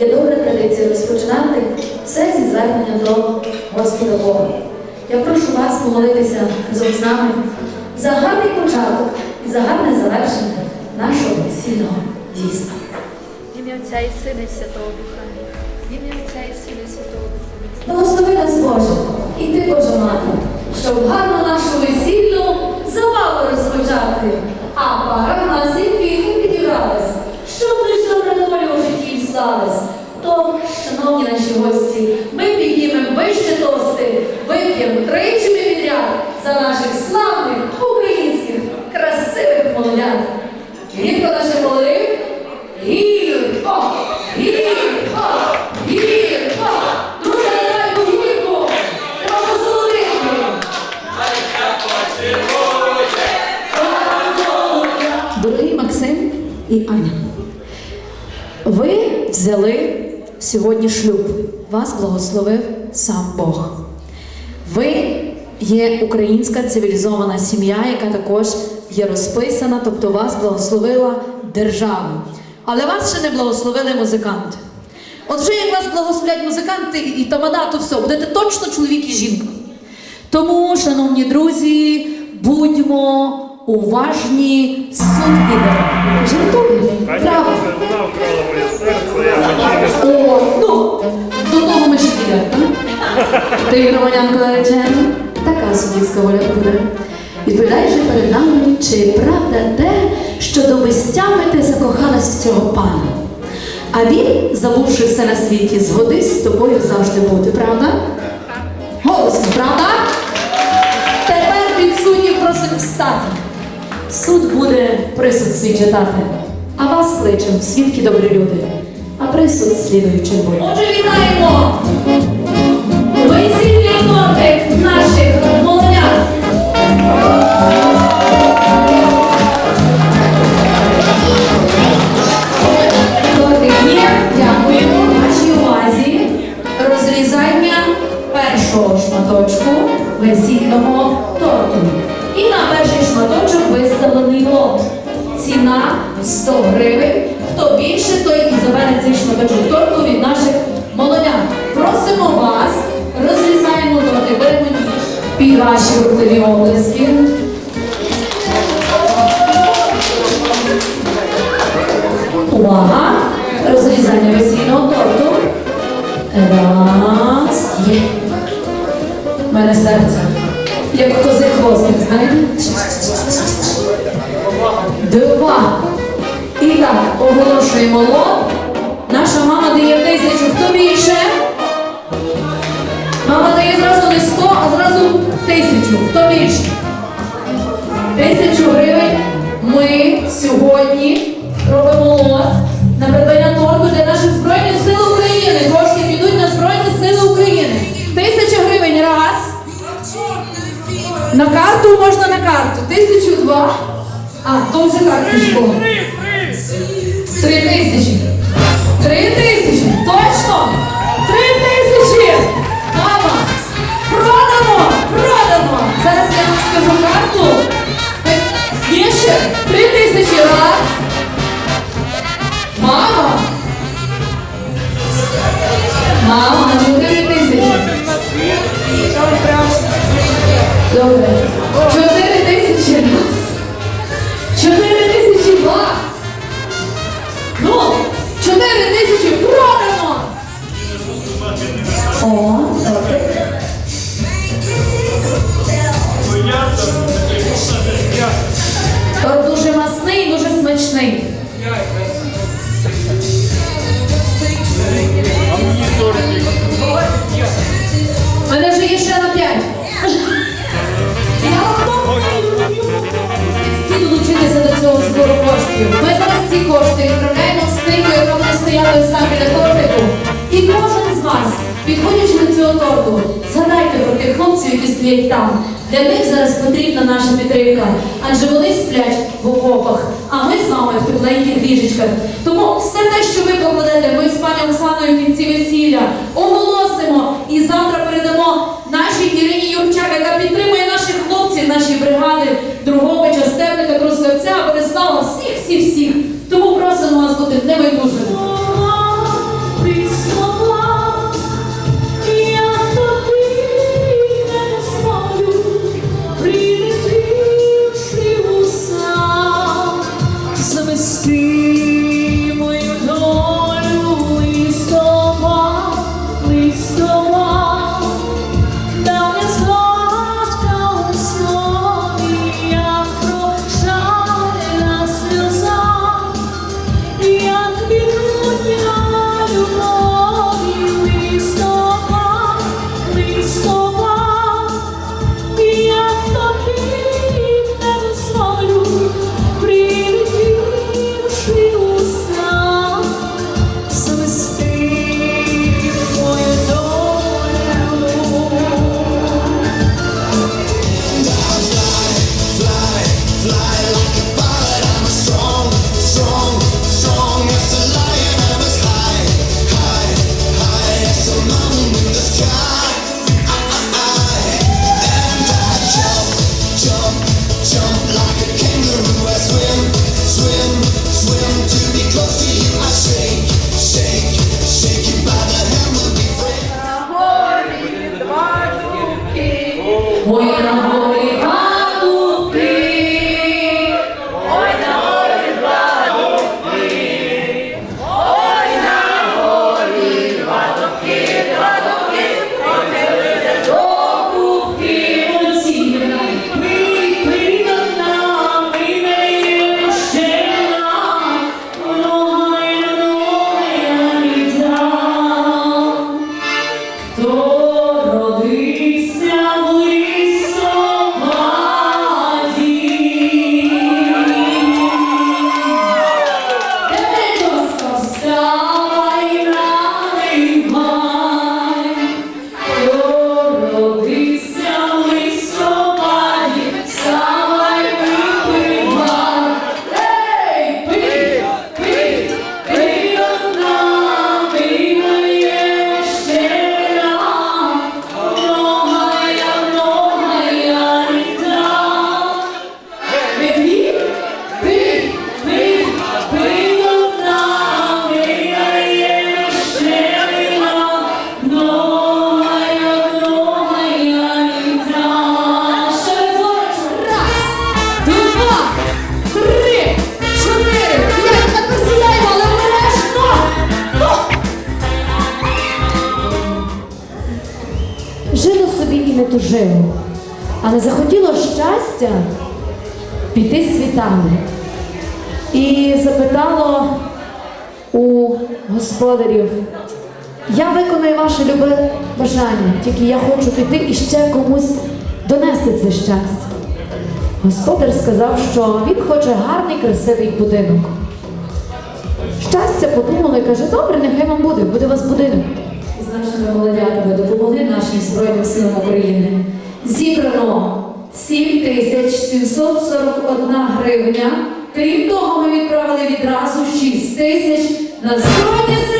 є добра традиція розпочинати все зі звернення до Господа Бога. Я прошу вас помолитися разом з нами за гарний початок і за гарне завершення нашого весільного дійства. Ім'я Отця і Сина і Святого Духа. Ім'я Отця і Сина і Святого Духа. Благослови нас Боже, і ти, Божа мати, щоб гарно нашу весільну Дорогі Максим і Аня, ви взяли сьогодні шлюб. Вас благословив сам Бог. Ви є українська цивілізована сім'я, яка також є розписана, тобто вас благословила держава. Але вас ще не благословили музиканти. От вже як вас благословлять музиканти і тамада, то все, будете точно чоловік і жінка. Тому, шановні друзі, будьмо уважні, суд іде. Жартую, правда. Конечно, вона вкрала моє серце, я починив. О, ну, до того ми ще підемо? Ти, громадянко наречена, така суддівська воля буде. Відповідай же перед нами, чи правда те, що до безтями ти закохалась в цього пана. А він, забувши все на світі, згодись з тобою завжди бути, правда? Голосно, правда? Тепер від суддів просить встати. Суд буде присуд свій читати, а вас кличем, свідки добрі люди, а присуд слідуючим буде. Отже, вітаємо! Весільний тортик наших молодят! Дякуємо. Вашій увазі розрізання першого шматочку весільного торту. Перший шматочок виставлений лот. Ціна 100 гривень. Хто більше, той і забере цей шматочок торту від наших молодят. Просимо вас, розрізаємо тортик, беремо ніж під ваші рухливі облиски. Увага! Розрізання знаєте? Два. І так, оголошуємо лот. Наша мама дає тисячу. Хто більше? Мама дає зразу не 100, а зразу тисячу. Хто більше? Тисячу гривень то вже так пішло. Три тисячі. Три тисячі. Точно? Три тисячі. Мама. Продано! Продано! Зараз я вам скажу карту. Є ще три тисячі раз. Мама. Мама, чотири тисячі. Добре. Коштів. Ми зараз ці кошти відправляємо в скриньку, яка буде стояти там біля тортику. І кожен з вас, підходячи до цього торту, згадайте про тих хлопців, які стоять там. Для них зараз потрібна наша підтримка, адже вони сплять в окопах, а ми з вами в тепленьких ліжечках. Тому все те, що ви покладете, ми з пані Оксаною в кінці весілля оголосимо і завтра передамо нашій Ірині Юрчак, Sou собі і а не захотіло щастя піти світами. І запитало у господарів, я виконую ваше любе бажання, тільки я хочу піти і ще комусь донести це щастя. Господар сказав, що він хоче гарний, красивий будинок. Щастя подумали каже, добре, нехай вам буде, буде у вас будинок. З нашими молодятами допомогли нашим Збройним силам України. Зібрано 7741 гривня. Крім того, ми відправили відразу 6 тисяч на Збройні сили